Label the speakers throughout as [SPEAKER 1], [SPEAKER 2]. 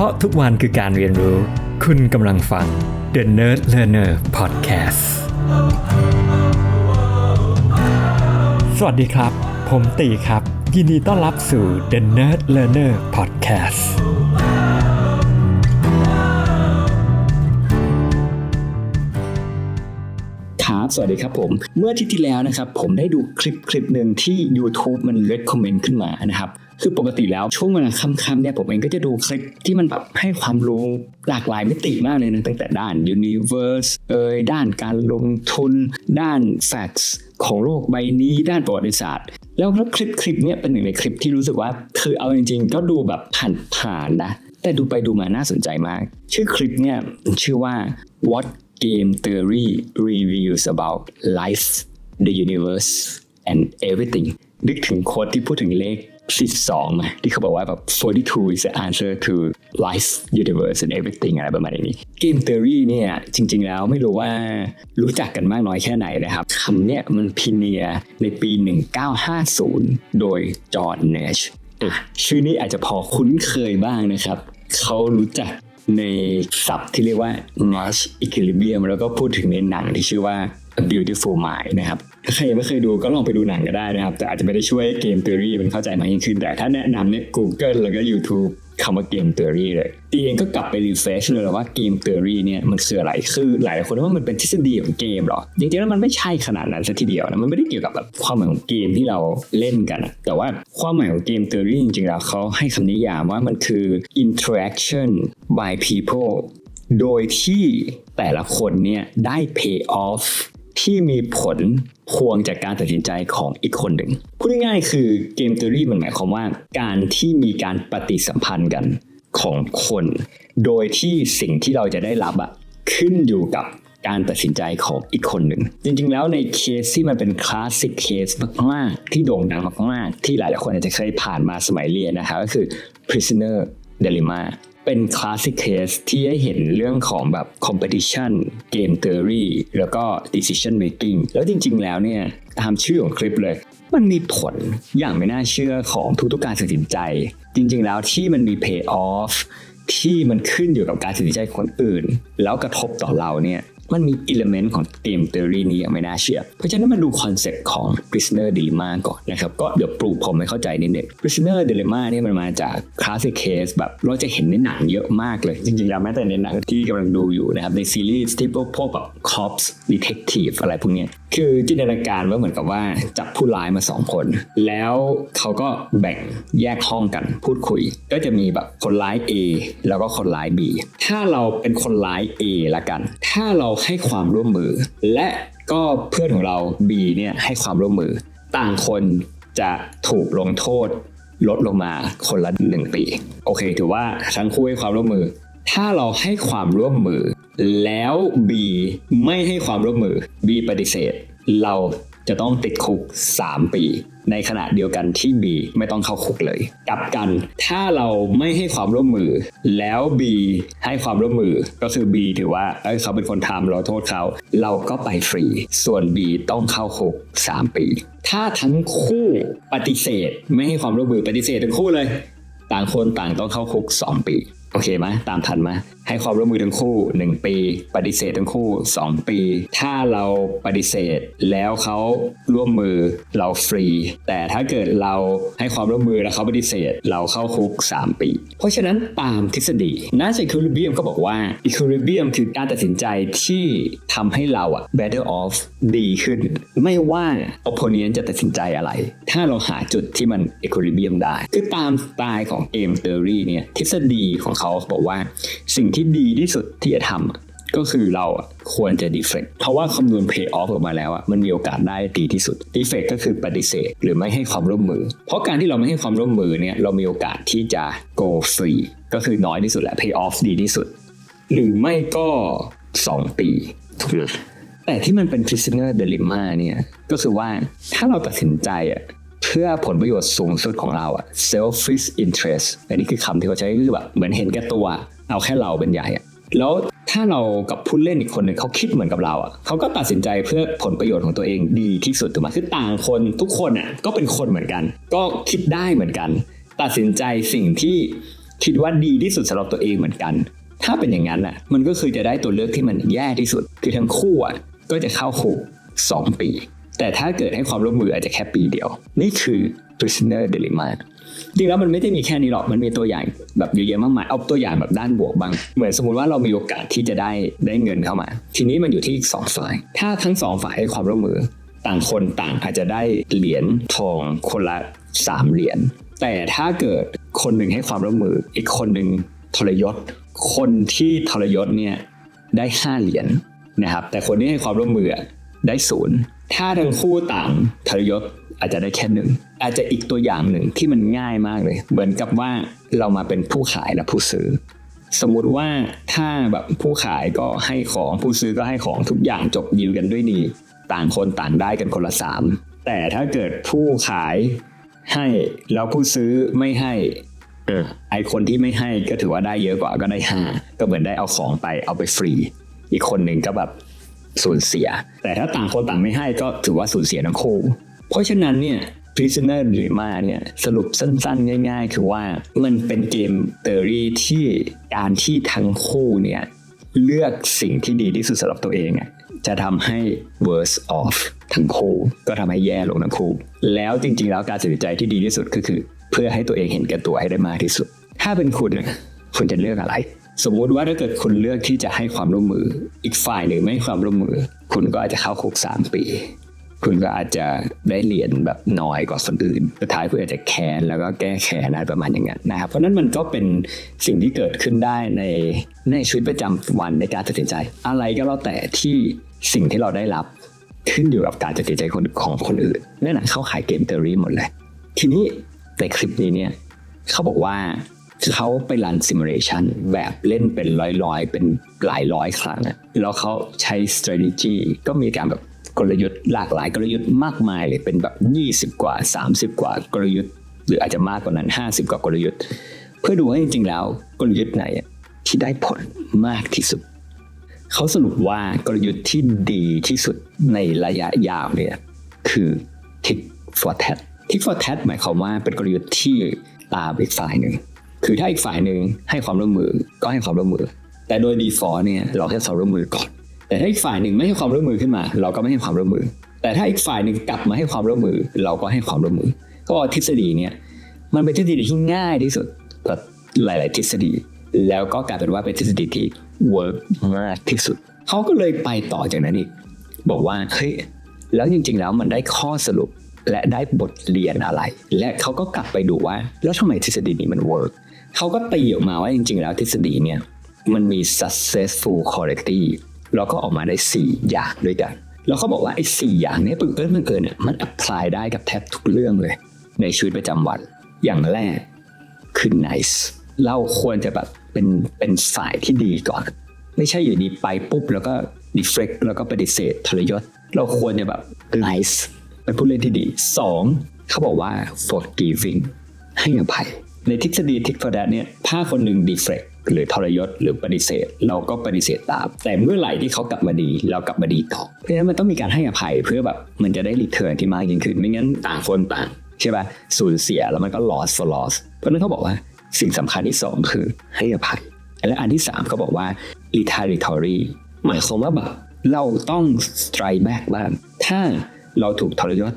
[SPEAKER 1] ราะทุกวันคือการเรียนรู้ คุณกำลังฟัง The Nerd Learner Podcast สวัสดีครับ ผมตีครับ ยินดีต้อนรับสู่ The Nerd Learner Podcast
[SPEAKER 2] ครับ สวัสดีครับผม เมื่ออาทิตย์ที่แล้วนะครับ ผมได้ดูคลิปคลิปหนึ่งที่ YouTube มัน recommend ขึ้นมานะครับ คือปกติแล้วช่วงเวลาค่ำๆเนี่ยผมเองก็จะดูคลิปที่มันแบบให้ความรู้หลากหลายมิติมากเลยนะตั้งแต่ด้าน Universe เอ่ยด้านการลงทุน ด้าน Facts ของโลกใบนี้ด้านประวัติศาสตร์ แล้วคลิปคลิปเนี้ยเป็นหนึ่งในคลิปที่รู้สึกว่า คือเอาจริงๆ ก็ดูแบบผ่านๆนะ แต่ดูไปดูมาน่าสนใจมาก ชื่อคลิปเนี่ยชื่อว่า what game theory reviews about life the universe and everything นึกถึงโค้ดที่พูดถึงเลข 42ไหมที่เขาบอกว่าแบบ42 is the answer to life universe and everything อะไรประมาณนี้ game theory เนี่ยจริง ๆ แล้วไม่รู้ว่ารู้จักกันมากน้อยแค่ไหนนะครับคำเนี่ยมันพิเนียในปี 1950 โดยจอห์นเนชชื่อนี้อาจจะพอคุ้นเคยบ้างนะครับ เขารู้จักในศัพท์ที่เรียกว่า Nash Equilibrium แล้วก็พูดถึงในหนังที่ชื่อว่า Beautiful Mind นะครับถ้าใครยังไม่เคยดูก็ลองไปดูหนังก็ได้นะครับ แต่อาจจะไม่ได้ช่วยเกม theory มันเข้าใจมากยิ่งขึ้น แต่ถ้าแนะนำเนี่ย Google แล้วก็ YouTube คำว่าเกม theory เลยตีเองก็กลับไป refresh เลยว่าเกม theory เนี่ยมันคืออะไร คือหลายคนว่ามันเป็นทฤษฎีของเกมหรอ จริงๆแล้วมันไม่ใช่ขนาดนั้นซะทีเดียวนะ มันไม่ได้เกี่ยวกับแบบความหมายของเกมที่เราเล่นกัน แต่ว่าความหมายของเกม theory จริงๆแล้วเขาให้คำนิยามว่ามันคือ interaction by people โดยที่แต่ละคนเนี่ยได้ pay off ที่มีผลพวงจากการตัดสินใจของอีกคนหนึ่งพูดง่ายๆคือเกม theory มันหมายความว่า การที่มีการปฏิสัมพันธ์กันของคน โดยที่สิ่งที่เราจะได้รับอะขึ้นอยู่กับการตัดสินใจของอีกคนหนึ่ง จริงๆ แล้วในเคสที่มันเป็นคลาสสิกเคสมากๆ ที่โด่งดังมากๆ ที่หลายๆคนอาจจะเคยผ่านมาสมัยเรียนนะครับก็คือ prisoner dilemma เป็นคลาสสิกเคสที่ให้เห็นเรื่องของแบบ competition game theory แล้วก็ decision making แล้วจริง ๆ แล้วเนี่ยตามชื่อของคลิปเลย มันมีผลอย่างไม่น่าเชื่อของทุกๆการตัดสินใจ จริง ๆ แล้วที่มันมี pay off ที่มันขึ้นอยู่กับการตัดสินใจคนอื่น แล้วกระทบต่อเราเนี่ย มันมีอิเลเมนต์ของเกมเทอรี่นี้อย่างไม่น่าเชื่อ เพราะฉะนั้นมาดูคอนเซ็ปต์ของ prisoner dilemma ก่อนนะครับ ก็เดี๋ยวปลูกผมให้เข้าใจนิดนึง prisoner dilemma เนี่ยมันมาจาก classic case แบบเราจะเห็นในหนังเยอะมากเลย จริงๆแล้วแม้แต่ในหนังที่กำลังดูอยู่นะครับ ในซีรีส์ที่พวกพวกแบบ cops detective อะไรพวกเนี้ย คือจินตนาการว่าเหมือนกับว่าจับผู้ร้ายมาสองคน แล้วเขาก็แบ่งแยกห้องกันพูดคุย ก็จะมีแบบคนร้าย A แล้วก็คนร้าย B ถ้าเราเป็นคนร้าย A ละกัน ถ้าเราให้ความร่วมมือ และก็เพื่อนของเรา B เนี่ยให้ความร่วมมือ ต่างคนจะถูกลงโทษ ลดลงมาคนละหนึ่งปี โอเค ถือว่าทั้งคู่ให้ความร่วมมือ ถ้าเราให้ความร่วมมือ แล้ว B ไม่ให้ความร่วมมือ B ปฏิเสธ เราจะต้องติดคุก 3 ปี ในขณะเดียวกันที่ B ไม่ต้องเข้าคุกเลย กลับกันถ้าเราไม่ให้ความร่วมมือ แล้ว B ให้ความร่วมมือก็คือ B ถือว่าเอ้ยเขาเป็นคนทำเราโทษเขา เราก็ไปฟรี ส่วน B ต้องเข้าคุก 3 ปี ถ้าทั้งคู่ปฏิเสธ ไม่ให้ความร่วมมือปฏิเสธทั้งคู่เลย ต่างคนต่างต้องเข้าคุก 2 ปี โอเคไหมตามทันไหมให้ความร่วมมือทั้งคู่ 1 ปี ปฏิเสธทั้งคู่ 2 ปี ถ้าเราปฏิเสธแล้วเขาร่วมมือเราฟรี แต่ถ้าเกิดเราให้ความร่วมมือแล้วเขาปฏิเสธเราเข้าคุก 3 ปี เพราะฉะนั้นตามทฤษฎีนัก equilibrium ก็บอกว่า equilibrium คือการตัดสินใจที่ทำให้เราอะ better off ดีขึ้น ไม่ว่า opponent จะตัดสินใจอะไร ถ้าเราหาจุดที่มัน equilibrium ได้ คือตามสไตล์ของ game theory เนี่ยทฤษฎีของเขาบอกว่า สิ่งที่ดีที่สุดที่จะทำอะก็คือเราอะควรจะ deflect เพราะว่าคำนวณ pay off ออกมาแล้วอะมันมีโอกาสได้ดีที่สุด deflect ก็คือปฏิเสธ หรือไม่ให้ความร่วมมือ เพราะการที่เราไม่ให้ความร่วมมือเนี่ยเรามีโอกาสที่จะ go free ก็คือน้อยที่สุดแหละ pay off ดีที่สุด หรือไม่ก็ 2 ปี แต่ที่มันเป็น prisoner dilemma เนี่ยก็คือว่าถ้าเราตัดสินใจอะ เพื่อผลประโยชน์สูงสุดของเราอะ selfish interest อันนี้คือคำที่เขาใช้คือแบบเหมือนเห็นแก่ตัว เอาแค่เราเป็นใหญ่อะแล้วถ้าเรากับผู้เล่นอีกคนหนึ่งเขาคิดเหมือนกับเราอะเขาก็ตัดสินใจเพื่อผลประโยชน์ของตัวเองดีที่สุดถูกไหมคือต่างคนทุกคนอะก็เป็นคนเหมือนกัน ก็คิดได้เหมือนกัน ตัดสินใจสิ่งที่คิดว่าดีที่สุดสำหรับตัวเองเหมือนกัน ถ้าเป็นอย่างนั้นอะมันก็คือจะได้ตัวเลือกที่มันแย่ที่สุด คือทั้งคู่อะก็จะเข้าคุกสองปี แต่ถ้าเกิดให้ความร่วมมืออาจจะแค่ปีเดียว นี่คือ prisoner dilemma จริงแล้วมันไม่ได้มีแค่นี้หรอก มันมีตัวอย่างแบบเยอะแยะมากมาย เอาตัวอย่างแบบด้านบวกบ้าง เหมือนสมมติว่าเรามีโอกาสที่จะได้ได้เงินเข้ามา ทีนี้มันอยู่ที่สองฝ่าย ถ้าทั้งสองฝ่ายให้ความร่วมมือ ต่างคนต่างอาจจะได้เหรียญทองคนละสามเหรียญ แต่ถ้าเกิดคนหนึ่งให้ความร่วมมือ อีกคนหนึ่งทรยศ คนที่ทรยศเนี่ยได้ห้าเหรียญนะครับ แต่คนที่ให้ความร่วมมือได้ศูนย์ ถ้าทั้งคู่ต่างทรยศอาจจะได้แค่หนึ่งอาจจะอีกตัวอย่างหนึ่งที่มันง่ายมากเลย เหมือนกับว่าเรามาเป็นผู้ขายและผู้ซื้อ สมมุติว่าถ้าแบบผู้ขายก็ให้ของผู้ซื้อก็ให้ของทุกอย่างจบดีลกันด้วยดี ต่างคนต่างได้กันคนละสามแต่ถ้าเกิดผู้ขายให้แล้วผู้ซื้อไม่ให้ออไอคนที่ไม่ให้ก็ถือว่าได้เยอะกว่าก็ได้ห้าก็เหมือนได้เอาของไปเอาไปฟรี อีกคนหนึ่งก็แบบ สูญเสีย แต่ถ้าต่างคนต่างไม่ให้ก็ถือว่าสูญเสียทั้งคู่เพราะฉะนั้นเนี่ย prisoner dilemma เนี่ยสรุปสั้นๆ ง่ายๆ คือว่ามันเป็นเกมเตอรี่ที่การที่ทั้งคู่เนี่ยเลือกสิ่งที่ดีที่สุดสำหรับตัวเองอะจะทำให้ worse off ทั้งคู่ก็ทำให้แย่ลงทั้งคู่แล้วจริงๆ แล้วการตัดสินใจที่ดีที่สุดก็คือ เพื่อให้ตัวเองเห็นแก่ตัวให้ได้มากที่สุด ถ้าเป็นคุณคุณจะเลือกอะไร สมมุติว่าถ้าเกิดคุณเลือกที่จะให้ความร่วมมือ อีกฝ่ายหนึ่งไม่ให้ความร่วมมือ คุณก็อาจจะเข้าคุกสามปี คุณก็อาจจะได้เหรียญแบบน้อยกว่าคนอื่นสุดท้ายคุณอาจจะแค้นแล้วก็แก้แค้นอะไรประมาณอย่างนั้นนะครับเพราะนั้นมันก็เป็นสิ่งที่เกิดขึ้นได้ในในชีวิตประจำวันในการตัดสินใจ อะไรก็แล้วแต่ที่สิ่งที่เราได้รับขึ้นอยู่กับการตัดสินใจคนของคนอื่นนั่นแหละเข้าขายเกมเตอรี่หมดเลย ทีนี้ในคลิปนี้เนี่ยเขาบอกว่า เขาไปรันซิมูเลชันแบบเล่นเป็นร้อยๆ เป็นหลายร้อยครั้งแล้วเขาใช้ strategy ก็มีการแบบกลยุทธ์หลากหลายกลยุทธ์มากมายเลยเป็นแบบ 20 กว่า 30 กว่ากลยุทธ์ หรืออาจจะมากกว่านั้น 50 กว่ากลยุทธ์ เพื่อดูว่าจริงๆแล้วกลยุทธ์ไหนที่ได้ผลมากที่สุด เขาสรุปว่ากลยุทธ์ที่ดีที่สุดในระยะยาวเนี่ยคือ tick for tat tick for tat หมายความว่าเป็นกลยุทธ์ที่ตามอีกฝ่ายหนึ่ง คือถ้าอีกฝ่ายหนึ่งให้ความร่วมมือก็ให้ความร่วมมือ แต่โดย default เนี่ยเราให้ความร่วมมือก่อน แต่ถ้าอีกฝ่ายหนึ่งไม่ให้ความร่วมมือขึ้นมา เราก็ไม่ให้ความร่วมมือ แต่ถ้าอีกฝ่ายหนึ่งกลับมาให้ความร่วมมือ เราก็ให้ความร่วมมือ ก็ทฤษฎีเนี่ยมันเป็นทฤษฎีที่ง่ายที่สุดกว่าหลาย ๆ ทฤษฎี แล้วก็กลายเป็นว่าเป็นทฤษฎีที่ work มากที่สุดเขาก็เลยไปต่อจากนั้นอีกบอกว่าเฮ้ยแล้วจริง ๆ แล้วมันได้ข้อสรุป และได้บทเรียนอะไร และเขาก็กลับไปดูว่า แล้วทำไมทฤษฎีนี้มัน work เขาก็ตีออกมาว่าจริง ๆ แล้วทฤษฎีเนี่ยมันมี successful quality แล้วก็ออกมาได้ 4 อย่างด้วยกัน แล้วเขาบอกว่าไอ้สอย่างเนี้ปึกเอิมันเกินเนี่ยมัน apply ได้กับแทบทุกเรื่องเลย ในชีวิตประจำวันอย่างแรกคือ nice เราควรจะแบบเป็นเป็นฝ่ายที่ดีก่อน ไม่ใช่อยู่ดีไปปุ๊บแล้วก็ deflect แล้วก็ปฏิเสธทรยศ เราควรจะแบบ nice ็นผู้เล่นที่ดี 2. เขาบอกว่า forgiving ให้อภัย ในทฤษฎี tick for that เนี่ยถ้าคนหนึ่ง deflect หรือทรยศหรือปฏิเสธ เราก็ปฏิเสธตาม แต่เมื่อไหร่ที่เขากลับมาดี เรากลับมาดีต่อเพราะฉะนั้นมันต้องมีการให้อภัยเพื่อแบบมันจะได้ return ที่มากยิ่งขึ้น ไม่งั้นต่างคนต่างใช่ป่ะสูญเสียแล้วมันก็ loss for loss เพราะฉะนั้นเขาบอกว่าสิ่งสำคัญที่สองคือให้อภัย และอันที่สามเขาบอกว่า retaliatory หมายความว่าแบบเราต้อง strike back บ้างถ้า เราถูกทรยศ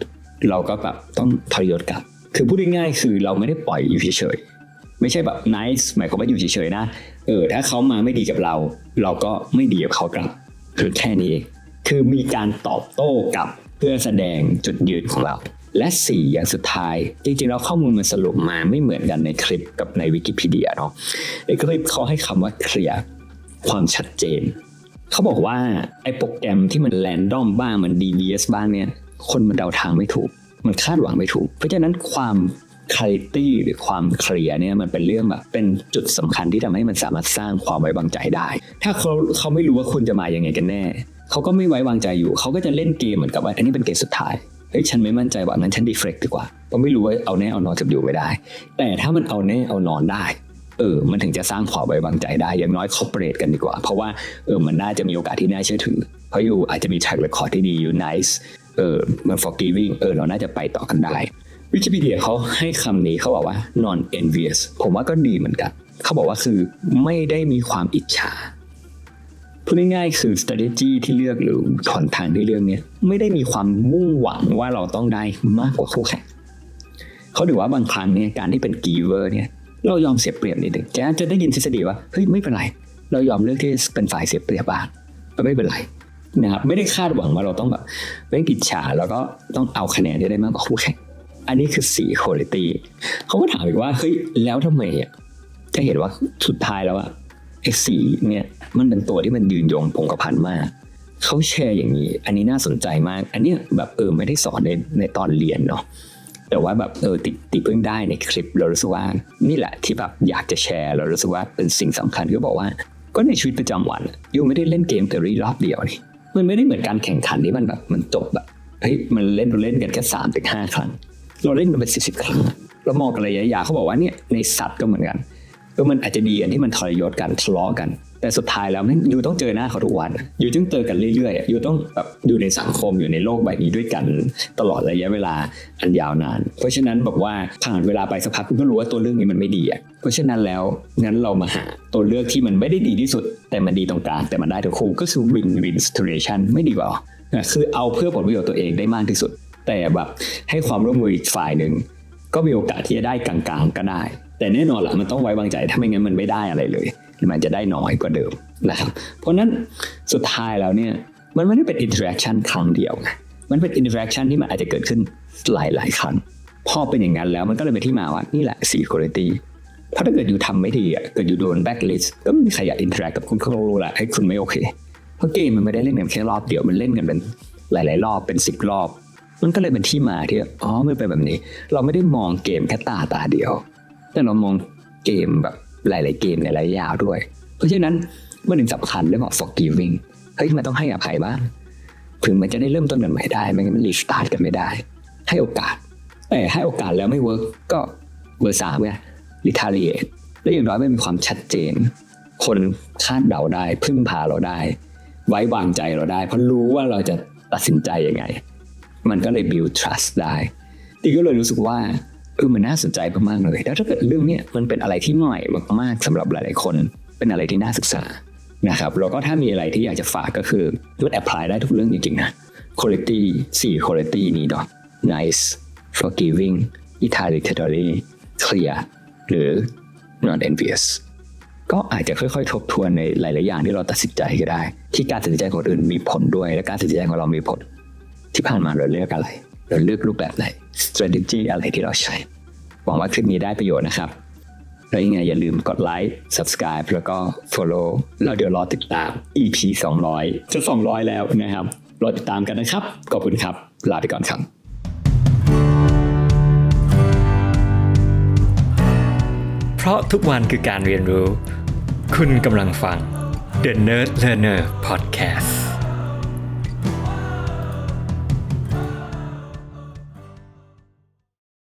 [SPEAKER 2] เราก็แบบต้องทรยศกลับ คือพูดง่ายๆคือเราไม่ได้ปล่อยอยู่เฉยๆไม่ใช่แบบ nice หมายความว่าอยู่เฉยๆนะเออถ้าเขามาไม่ดีกับเรา เราก็ไม่ดีกับเขากลับคือแค่นี้เองคือมีการตอบโต้กลับเพื่อแสดงจุดยืนของเรา และสี่อย่างสุดท้าย จริงๆแล้วข้อมูลมันสรุปมาไม่เหมือนกันในคลิปกับในวิกิพีเดียเนาะในคลิปเขาให้คำว่าเคลียร์ความชัดเจน เขาบอกว่าไอ้โปรแกรมที่มันแรนดอมบ้างมัน devious บ้างเนี่ย คนมันเดาทางไม่ถูก มันคาดหวังไม่ถูก เพราะฉะนั้นความ clarity หรือความเคลียร์เนี่ยมันเป็นเรื่องแบบเป็นจุดสำคัญที่ทำให้มันสามารถสร้างความไว้วางใจได้ ถ้าเขาเขาไม่รู้ว่าคุณจะมาอยังไงกันแน่ เขาก็ไม่ไว้วางใจอยู่ เขาก็จะเล่นเกมเหมือนกับว่าอันนี้เป็นเกมสุดท้ายเฮ้ยฉันไม่มั่นใจว่างั้นฉันดีเฟกดีกว่าเพราะไม่รู้ว่าเอาแน่เอานอนจะอยู่ไม่ได้ แต่ถ้ามันเอาแน่เอานอนได้เออ มันถึงจะสร้างความไว้วางใจได้ อย่างน้อยคอ p เ r a t e กันดีกว่า เพราะว่าเออ มันน่าจะมีโอกาสที่น่าเชื่อถือ เพราะอยู่อาจจะมี track record ที่ดีอยู่ nice เออมัน forgiving เออเราน่าจะไปต่อกันได้วิกิพีเดียเขาให้คำนี้เขาบอกว่า non envious ผมว่าก็ดีเหมือนกัน เขาบอกว่าคือไม่ได้มีความอิจฉาพูดง่ายๆคือ strategy ที่เลือกหรือถอนทางที่เลือกเนี่ยไม่ได้มีความมุ่งหวังว่าเราต้องได้มากกว่าคู่แข่งเขาถือว่าบางครั้งเนี่ยการที่เป็น giver เนี่ยเรายอมเสียเปรียบนิดหนึ่งแกจะได้ยินทฤษฎีว่าเฮ้ยไม่เป็นไร เรายอมเลือกที่เป็นฝ่ายเสียเปรียบบ้างก็ไม่เป็นไร นะครับไม่ได้คาดหวังว่าเราต้องแบบไม่อิจฉาแล้วก็ต้องเอาคะแนนที่ได้มากกว่าคู่แข่งอันนี้คือสี่คุณภาพเขาก็ถามอีกว่าเฮ้ยแล้วทำไมอะจะเห็นว่าสุดท้ายแล้วอะไอ้สีเนี่ยมันเป็นตัวที่มันยืนยงพงกระพันมากเขาแชร์อย่างนี้ อันนี้น่าสนใจมาก อันเนี้ยแบบเออไม่ได้สอนในในตอนเรียนเนาะแต่ว่าแบบเออติดติดเพิ่งได้ในคลิปเรารู้สึกว่านี่แหละที่แบบอยากจะแชร์ เรารู้สึกว่าเป็นสิ่งสำคัญก็บอกว่า ก็ในชีวิตประจำวันยูไม่ได้เล่นเกมแต่รีรอบเดียวนี่ มันไม่ได้เหมือนการแข่งขันที่มันแบบมันจบแบบเฮ้ยมันเล่นเราเล่นกันแค่สามถึงห้าครั้งเราเล่นกันเป็นสิบสิบครั้งเรามองกันระยะยาวเขาบอกว่าเนี่ยในสัตว์ก็เหมือนกันเออมันอาจจะดีกันที่มันทรยศกันทะเลาะกัน แต่สุดท้ายแล้วมันยูต้องเจอหน้าเขาทุกวันยู่ต้องเจอกันเรื่อยๆยูต้องแบบอยู่ในสังคมอยู่ในโลกใบนี้ด้วยกันตลอดระยะเวลาอันยาวนาน เพราะฉะนั้นบอกว่าผ่านเวลาไปสักพักคุณก็รู้ว่าตัวเรื่องนี้มันไม่ดีอะเพราะฉะนั้นแล้วงั้นเรามาหาตัวเลือกที่มันไม่ได้ดีที่สุด แต่มันดีตรงกลางแต่มันได้ทั้งคู่ก็คือ win win situation ไม่ดีกว่าหรอคือเอาเพื่อผลประโยชน์ตัวเองได้มากที่สุด แต่แบบให้ความร่วมมืออีกฝ่ายหนึ่งก็มีโอกาสที่จะได้กลางๆก็ได้ แต่แน่นอนแหละมันต้องไว้วางใจถ้าไม่งั้นมันไม่ได้อะไรเลย มันจะได้น้อยกว่าเดิมนะครับ เพราะนั้นสุดท้ายแล้วเนี่ยมันไม่ได้เป็นอินเทอร์แอคชั่นครั้งเดียวไงมันเป็นอินเทอร์แอคชั่นที่มันอาจจะเกิดขึ้นหลาย ๆ ครั้งพอเป็นอย่างนั้นแล้วมันก็เลยเป็นที่มาว่านี่แหละสี่คุณภาพเพราะถ้าเกิดอยู่ทำไม่ดีอะเกิดอยู่โดนแบ็กลิสก็ไม่มีใครอยากอินเทอร์แอคกับคุณเขารู้แหละให้คุณไม่โอเค เพราะเกมมันไม่ได้เล่นกันแค่รอบเดียวมันเล่นกันเป็นหลาย ๆ รอบเป็นสิบรอบ มันก็เลยเป็นที่มาที่อ๋อมันเป็นแบบนี้ เราไม่ได้มองเกมแค่ตาตาเดียว แต่เรามองเกมแบบ หลาย ๆ เกมในระยะยาวด้วย เพราะฉะนั้นมันถึงสำคัญเรื่องของ forgiving เฮ้ยมันต้องให้อภัยบ้างถึงมันจะได้เริ่มต้นกันใหม่ได้ไม่งั้นมันรีสตาร์ทกันไม่ได้ ให้โอกาสแต่ให้โอกาสแล้วไม่เวิร์กก็เบอร์สามไง retaliate และอย่างน้อยไม่มีความชัดเจน คนคาดเดาได้ พึ่งพาเราได้ ไว้วางใจเราได้ เพราะรู้ว่าเราจะตัดสินใจยังไง มันก็เลย build trust ได้ตีก็เลยรู้สึกว่า เออมันน่าสนใจมากๆเลยแล้วถ้าเกิดเรื่องนี้มันเป็นอะไรที่ใหม่มากๆสำหรับหลาย ๆ คน เป็นอะไรที่น่าศึกษานะครับแล้วก็ถ้ามีอะไรที่อยากจะฝากก็คือมัน apply ได้ทุกเรื่องจริงๆนะ quality สี่ quality นี้เนาะ nice forgiving retaliatory clear หรือ non envious ก็อาจจะค่อยๆ ทบทวนในหลายๆอย่างที่เราตัดสินใจก็ได้ ที่การตัดสินใจของคนอื่นมีผลด้วย และการตัดสินใจของเรามีผล ที่ผ่านมาเราเลือกอะไร เราเลือกรูปแบบไหน strategy อะไรที่เราใช้ หวังว่าคลิปนี้ได้ประโยชน์นะครับ แล้วยังไงอย่าลืมกดไลค์ subscribe แล้วก็ follow แล้วเดี๋ยวรอติดตาม EP 200 จะ 200 แล้วนะครับ รอติดตามกันนะครับ ขอบคุณครับ ลาไปก่อนครับ
[SPEAKER 1] เพราะทุกวันคือการเรียนรู้ คุณกำลังฟัง The Nerd Learner Podcast